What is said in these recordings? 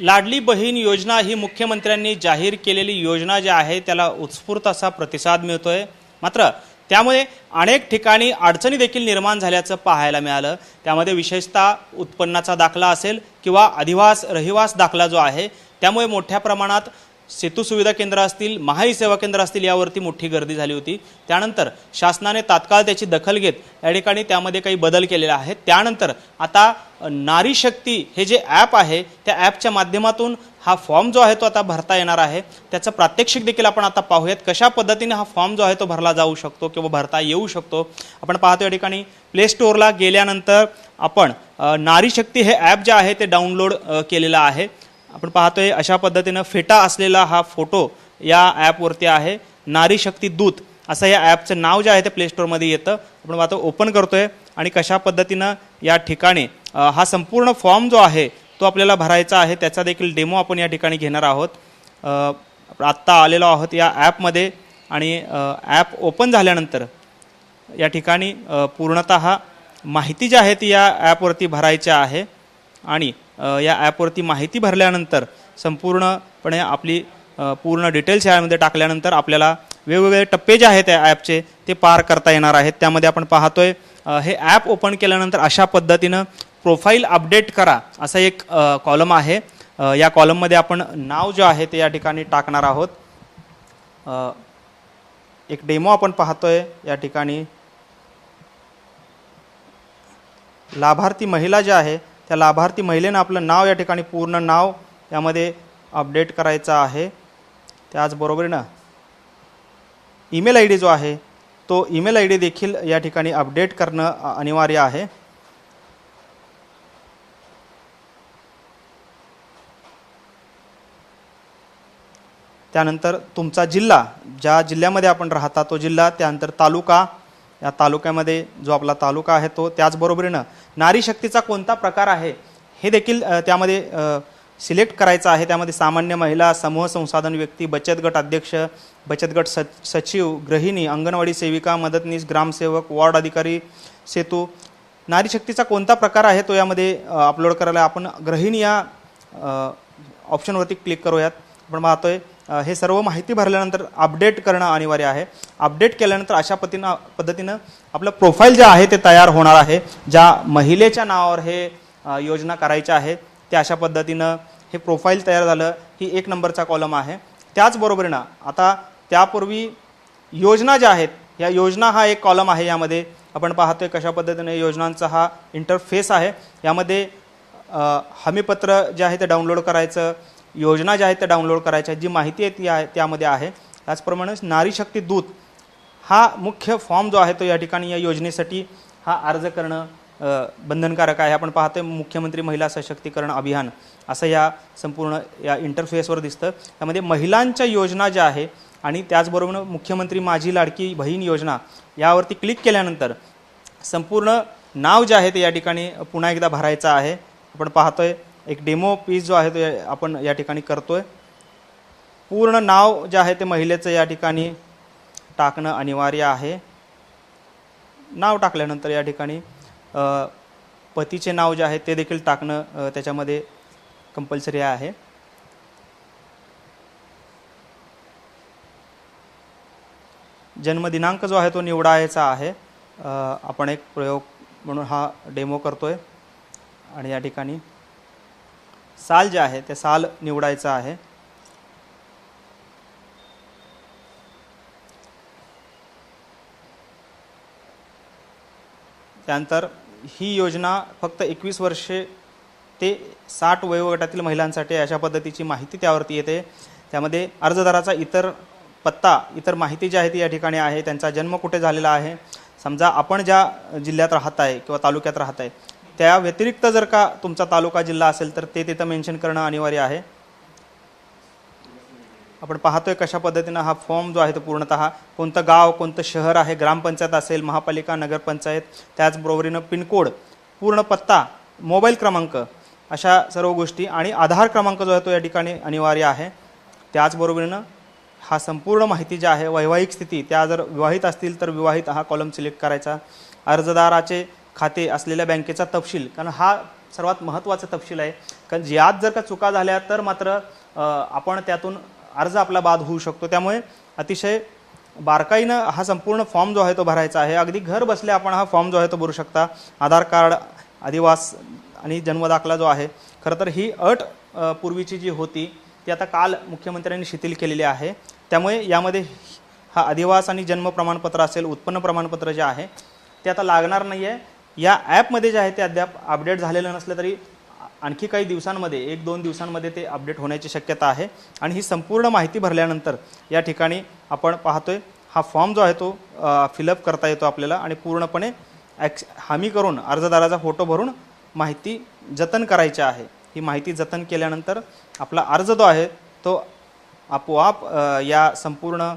लाडली बहीण योजना ही मुख्यमंत्र्यांनी जाहीर केलेली योजना जी आहे त्याला उत्स्फूर्त असा प्रतिसाद मिळतोय. मात्र त्यामुळे अनेक ठिकाणी अडचणी देखील निर्माण झाल्याचं पाहायला मिळालं. त्यामध्ये विशेषतः उत्पन्नाचा दाखला असेल किंवा अधिवास रहिवास दाखला जो आहे त्यामुळे मोठ्या प्रमाणात सेतू सुविधा केंद्र असतील महाई सेवा केंद्र असतील यावरती मोठी गर्दी झाली होती. त्यानंतर शासनाने तात्काळ त्याची दखल घेत या ठिकाणी त्यामध्ये काही बदल केलेले आहेत त्यानंतर आता नारी शक्ती हे जे ॲप आहे त्या ॲपच्या माध्यमातून हा फॉर्म जो आहे तो आता भरता येणार आहे. त्याचं प्रात्यक्षिक देखील आपण आता पाहूयात. कशा पद्धतीने हा फॉर्म जो आहे तो भरला जाऊ शकतो किंवा भरता येऊ शकतो? आपण पाहतो या ठिकाणी प्ले स्टोअरला गेल्यानंतर आपण नारी शक्ती हे ॲप जे आहे ते डाउनलोड केलेलं आहे. आपण पाहतोय अशा पद्धतीनं फेटा असलेला हा फोटो या ॲपवरती आहे. नारी शक्ती दूत असं या ॲपचं नाव जे आहे ते प्लेस्टोरमध्ये येतं. आपण आता ओपन करतोय आणि कशा पद्धतीनं या ठिकाणी हा संपूर्ण फॉर्म जो आहे तो आपल्याला भरायचा आहे. त्याचा देखील डेमो आपण या ठिकाणी घेणार आहोत. आत्ता आलेलो आहोत या ॲपमध्ये आणि ॲप ओपन झाल्यानंतर या ठिकाणी पूर्णत पूर्णतः माहिती जी आहे ती या ॲपवरती भरायची आहे. आणि या ॲपवरती माहिती भरल्यानंतर संपूर्णपणे आपली पूर्ण डिटेल्स यामध्ये टाकल्यानंतर आपल्याला वेगवेगळे टप्पे जे आहेत त्या ॲपचे ते पार करता येणार आहेत. त्यामध्ये आपण पाहतोय आहे हे ॲप ओपन केल्यानंतर अशा पद्धतीनं प्रोफाईल अपडेट करा असा एक कॉलम आहे. या कॉलममध्ये आपण नाव जे आहे ते या ठिकाणी टाकणार आहोत. एक डेमो आपण पाहतोय या ठिकाणी. लाभार्थी महिला ज्या आहे त्या लाभार्थी महिलेनं आपलं नाव या ठिकाणी पूर्ण नाव यामध्ये अपडेट करायचं आहे. त्याचबरोबरीनं ईमेल आय डी जो आहे तो ईमेल आय डी देखील या ठिकाणी अपडेट करणं अनिवार्य आहे. त्यानंतर तुमचा जिल्हा ज्या जिल्ह्यामध्ये आपण राहता तो जिल्हा त्यानंतर तालुका या तालुक्यामध्ये जो आपला तालुका आहे तो त्याचबरोबरीनं नारी शक्तीचा कोणता प्रकार आहे हे देखील त्यामध्ये सिलेक्ट करायचं आहे. त्यामध्ये सामान्य महिला समूह संसाधन व्यक्ती बचत गट अध्यक्ष बचत गट स सचिव गृहिणी अंगणवाडी सेविका मदतनीस ग्रामसेवक वॉर्ड अधिकारी सेतू. नारी शक्तीचा कोणता प्रकार आहे तो यामध्ये अपलोड करायला आपण गृहिणी या ऑप्शनवरती क्लिक करूयात. आपण पाहतोय हे सर्व माहिती भरल्यानंतर अपडेट करणं अनिवार्य आहे. अपडेट केल्यानंतर अशा पद्धतीनं पद्धतीनं आपलं प्रोफाईल जे आहे ते तयार होणार आहे. ज्या महिलेच्या नावावर हे योजना करायच्या आहे ते अशा पद्धतीनं हे प्रोफाईल तयार झालं ही एक नंबरचा कॉलम आहे. त्याचबरोबरीनं आता त्यापूर्वी योजना ज्या आहेत या योजना हा एक कॉलम आहे यामध्ये. आपण पाहतो आहे कशा पद्धतीने योजनांचा हा इंटरफेस आहे. यामध्ये हमीपत्र जे आहे ते डाउनलोड करायचं योजना ज्या आहेत त्या डाउनलोड करायच्या जी माहिती आहे ती आहे त्यामध्ये आहे. त्याचप्रमाणे नारी शक्ती दूत हा मुख्य फॉर्म जो आहे तो या ठिकाणी या योजनेसाठी हा अर्ज करणं बंधनकारक आहे. आपण पाहतोय मुख्यमंत्री महिला सशक्तीकरण अभियान असं या संपूर्ण या इंटरफेसवर दिसतं. त्यामध्ये महिलांच्या योजना ज्या आहे आणि त्याचबरोबर मुख्यमंत्री माझी लाडकी बहीण योजना यावरती क्लिक केल्यानंतर संपूर्ण नाव जे आहे ते या ठिकाणी पुन्हा एकदा भरायचं आहे. आपण पाहतोय एक डेमो पीस जो आहे तो आपण या ठिकाणी करतोय. पूर्ण नाव जे आहे ते महिलेचं या ठिकाणी टाकणं अनिवार्य आहे. नाव टाकल्यानंतर या ठिकाणी पतीचे नाव जे आहे ते देखील टाकणं त्याच्यामध्ये कंपल्सरी आहे. जन्मदिनांक जो आहे तो निवडायचा आहे. आपण एक प्रयोग म्हणून हा डेमो करतोय. आणि या ठिकाणी साल जे आहे ते साल निवडायचं आहे. त्यानंतर ही योजना फक्त एकवीस वर्षे ते साठ वयोगटातील महिलांसाठी अशा पद्धतीची माहिती त्यावरती येते. त्यामध्ये अर्जदाराचा इतर पत्ता इतर माहिती जी आहे ती या ठिकाणी आहे. त्यांचा जन्म कुठे झालेला आहे? समजा आपण ज्या जिल्ह्यात राहत आहे किंवा तालुक्यात राहत आहे त्या व्यतिरिक्त जर का तुमचा तालुका जिल्हा असेल तर ते तिथं मेन्शन करणं अनिवार्य आहे. आपण पाहतोय कशा पद्धतीनं हा फॉर्म जो आहे तो पूर्णतः कोणतं गाव कोणतं शहर आहे ग्रामपंचायत असेल महापालिका नगरपंचायत त्याचबरोबरीनं पिनकोड पूर्ण पत्ता मोबाईल क्रमांक अशा सर्व गोष्टी आणि आधार क्रमांक जो आहे तो या ठिकाणी अनिवार्य आहे. त्याचबरोबरीनं हा संपूर्ण माहिती जी आहे वैवाहिक स्थिती त्या जर विवाहित असतील तर विवाहित हा कॉलम सिलेक्ट करायचा. अर्जदाराचे खाते असलेल्या बँकेचा तपशील कारण हा सर्वात महत्त्वाचा तपशील आहे. कारण यात जर का चुका झाल्या तर मात्र आपण त्यातून अर्ज आपला बाद होऊ शकतो. त्यामुळे अतिशय बारकाईनं हा संपूर्ण फॉर्म जो आहे तो भरायचा आहे. अगदी घर बसल्या आपण हा फॉर्म जो आहे तो भरू शकता. आधार कार्ड अधिवास आणि जन्मदाखला जो आहे खरं तर ही अट पूर्वीची जी होती ती आता काल मुख्यमंत्र्यांनी शिथिल केलेली आहे. त्यामुळे यामध्ये हा अधिवास आणि जन्म प्रमाणपत्र असेल उत्पन्न प्रमाणपत्र जे आहे ते आता लागणार नाही आहे या ॲपमध्ये जे आहे ते अद्याप अपडेट झालेलं नसलं तरी आणखी काही दिवसांमध्ये एक दोन दिवसांमध्ये ते अपडेट होण्याची शक्यता आहे. आणि ही संपूर्ण माहिती भरल्यानंतर या ठिकाणी आपण पाहतोय हा फॉर्म जो आहे तो फिलअप करता येतो आपल्याला आणि पूर्णपणे ॲक्स हमी करून अर्जदाराचा फोटो भरून माहिती जतन करायची आहे. ही माहिती जतन केल्यानंतर आपला अर्ज जो आहे तो आपोआप या संपूर्ण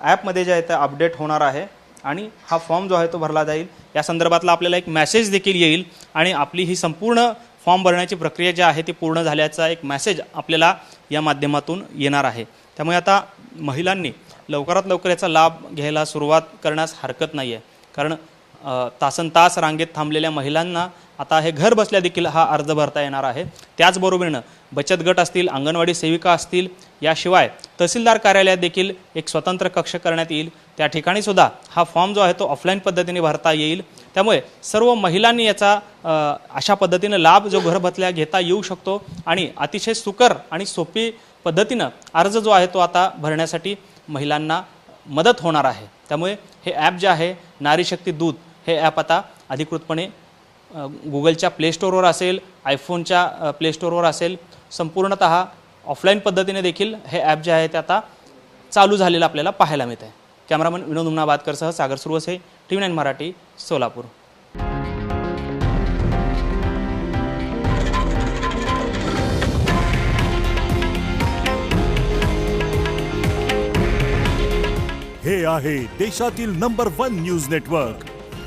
ॲपमध्ये जे आहे ते अपडेट होणार आहे. आणि हा फॉर्म जो आहे तो भरला जाईल. या संदर्भातला आपल्याला एक मेसेज देखील येईल आणि आपली ही संपूर्ण फॉर्म भरण्याची प्रक्रिया जी आहे ती पूर्ण झाल्याचा एक मॅसेज आपल्याला या माध्यमातून येणार आहे. त्यामुळे आता महिलांनी लवकरात लवकर याचा लाभ घ्यायला सुरुवात करण्यास हरकत नाही आहे कारण तासन तास रांगेत थांबलेल्या महिलांना आता हे घर बसल्या देखील हा अर्ज भरता येणार आहे. त्याचबरोबरीनं बचत गट असतील अंगणवाडी सेविका असतील याशिवाय तहसीलदार कार्यालयात देखील एक स्वतंत्र कक्ष करण्यात येईल. त्या ठिकाणी सुद्धा हा फॉर्म जो आहे तो ऑफलाईन पद्धतीने भरता येईल. त्यामुळे सर्व महिलांनी याचा अशा पद्धतीनं लाभ जो घर बसल्या घेता येऊ शकतो आणि अतिशय सुकर आणि सोपी पद्धतीनं अर्ज जो आहे तो आता भरण्यासाठी महिलांना मदत होणार आहे. त्यामुळे हे ॲप जे आहे नारीशक्ती दूध दूत हे ॲप आता अधिकृतपणे गुगलच्या प्ले स्टोअरवर असेल आयफोनच्या प्ले स्टोअरवर असेल संपूर्णत ऑफलाईन पद्धतीने देखील हे ॲप जे आहे ते आता चालू झालेलं आपल्याला पाहायला मिळत आहे cameraman Vinod उमनाबादकरसह Sagar Suravase T V nine Marathi Solapur. हे आहे देशातील नंबर वन न्यूज नेटवर्क